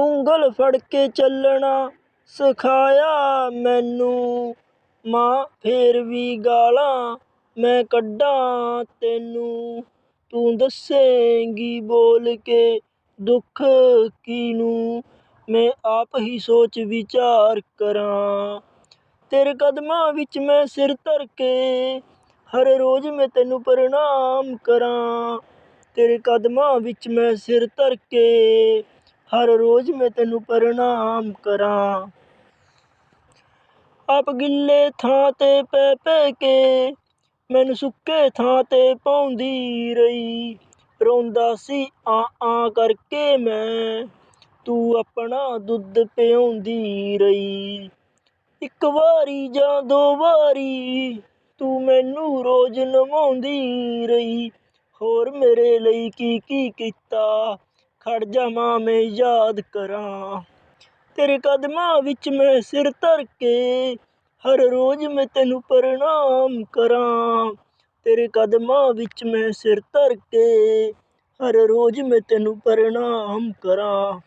ਉਂਗਲ ਫੜ ਕੇ ਚੱਲਣਾ ਸਿਖਾਇਆ ਮੈਨੂੰ। ਮਾਂ, ਫੇਰ ਵੀ ਗਾਲਾਂ ਮੈਂ ਕੱਢਾਂ ਤੈਨੂੰ। ਤੂੰ ਦੱਸੇਂਗੀ ਬੋਲ ਕੇ ਦੁੱਖ ਕਿਹਨੂੰ? ਮੈਂ ਆਪ ਹੀ ਸੋਚ ਵਿਚਾਰ ਕਰਾਂ। ਤੇਰੇ ਕਦਮਾਂ ਵਿੱਚ ਮੈਂ ਸਿਰ ਧਰ ਕੇ ਹਰ ਰੋਜ਼ ਮੈਂ ਤੈਨੂੰ ਪ੍ਰਣਾਮ ਕਰਾਂ। ਤੇਰੇ ਕਦਮਾਂ ਵਿੱਚ ਮੈਂ ਸਿਰ ਧਰ ਕੇ ਹਰ ਰੋਜ਼ ਮੈਂ ਤੈਨੂੰ ਪ੍ਰਣਾਮ ਕਰਾਂ। ਆਪ ਗਿੱਲੇ ਥਾਂ ਤੇ ਪੈ ਪੈ ਕੇ ਮੈਨੂੰ ਸੁੱਕੇ ਥਾਂ ਤੇ ਪਾਉਂਦੀ ਰਹੀ। ਰੋਂਦਾ ਸੀ ਆ ਆ ਕਰਕੇ ਮੈਂ ਤੂੰ ਆਪਣਾ ਦੁੱਧ ਪਿਆਉਂਦੀ ਰਹੀ। ਇੱਕ ਵਾਰੀ ਜਾਂ ਦੋ ਵਾਰੀ ਤੂੰ ਮੈਨੂੰ ਰੋਜ਼ ਨਵਾਉਂਦੀ ਰਹੀ। ਹੋਰ ਮੇਰੇ ਲਈ ਕੀ ਕੀ ਕੀਤਾ? ਖੜ ਜਾ ਮਾਂ ਮੈਂ ਯਾਦ ਕਰਾਂ। ਤੇਰੇ ਕਦਮਾਂ ਵਿੱਚ ਮੈਂ ਸਿਰ ਧਰ ਕੇ ਹਰ ਰੋਜ਼ ਮੈਂ ਤੈਨੂੰ ਪ੍ਰਣਾਮ ਕਰਾਂ। ਤੇਰੇ ਕਦਮਾਂ ਵਿੱਚ ਮੈਂ ਸਿਰ ਧਰ ਕੇ ਹਰ ਰੋਜ਼ ਮੈਂ ਤੈਨੂੰ ਪ੍ਰਣਾਮ ਕਰਾਂ।